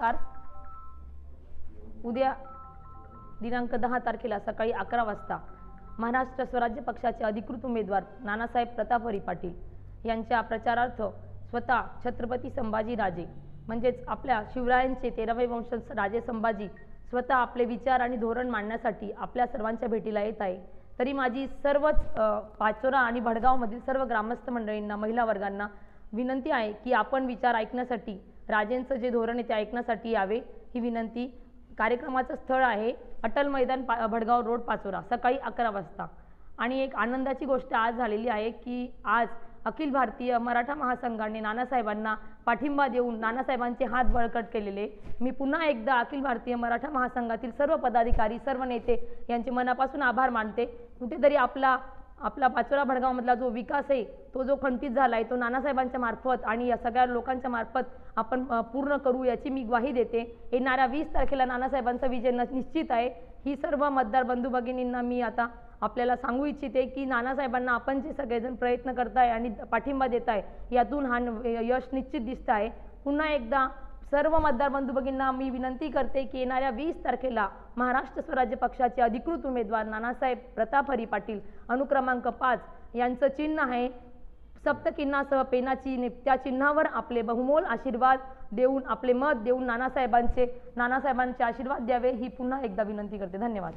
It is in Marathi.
कार उद्या दिनांक दहा तारखेला सकाळी अकरा वाजता महाराष्ट्र स्वराज्य पक्षाचे अधिकृत उमेदवार नानासाहेब प्रतापहरी पाटील यांच्या प्रचारार्थ स्वतः छत्रपती संभाजी राजे म्हणजेच आपल्या शिवरायांचे तेरावे वंश राजे संभाजी स्वतः आपले विचार आणि धोरण मांडण्यासाठी आपल्या सर्वांच्या भेटीला येत आहे. तरी माझी सर्वच पाचोरा आणि भडगावमधील सर्व ग्रामस्थ मंडळींना महिला वर्गांना विनंती आहे की आपण विचार ऐकण्यासाठी राजेंचं जे धोरण आहे ते ऐकण्यासाठी यावे ही विनंती. कार्यक्रमाचं स्थळ आहे अटल मैदान पा भडगाव रोड पाचोरा सकाळी अकरा वाजता. आणि एक आनंदाची गोष्ट आज झालेली आहे की आज अखिल भारतीय मराठा महासंघाने नानासाहेबांना पाठिंबा देऊन नानासाहेबांचे हात बळकट केलेले. मी पुन्हा एकदा अखिल भारतीय मराठा महासंघातील सर्व पदाधिकारी सर्व नेते यांचे मनापासून आभार मानते. कुठेतरी आपला आपला पाचोरा भडगावमधला जो विकास आहे तो जो खंडित झाला आहे तो नानासाहेबांच्या मार्फत आणि या सगळ्या लोकांच्या मार्फत आपण पूर्ण करू याची मी ग्वाही देते. येणाऱ्या वीस तारखेला नानासाहेबांचा विजय न निश्चित आहे. ही सर्व मतदार बंधू भगिनींना मी आता आपल्याला सांगू इच्छिते की नानासाहेबांना आपण जे सगळेजण प्रयत्न करताय आणि पाठिंबा देत आहे यातून हा यश निश्चित दिसत आहे. पुन्हा एकदा सर्व मतदार बंधू भगिनींना मी विनंती करते की येणाऱ्या वीस तारखेला महाराष्ट्र स्वराज्य पक्षाचे अधिकृत उमेदवार नानासाहेब प्रताप हरी पाटील अनुक्रमांक पाच यांचं चिन्ह आहे. सप्तकिन्हासह पेनाची नि- त्या चिन्हावर आपले बहुमोल आशीर्वाद देऊन आपले मत देऊन नानासाहेबांचे नानासाहेबांचे आशीर्वाद द्यावे ही पुन्हा एकदा विनंती करते. धन्यवाद.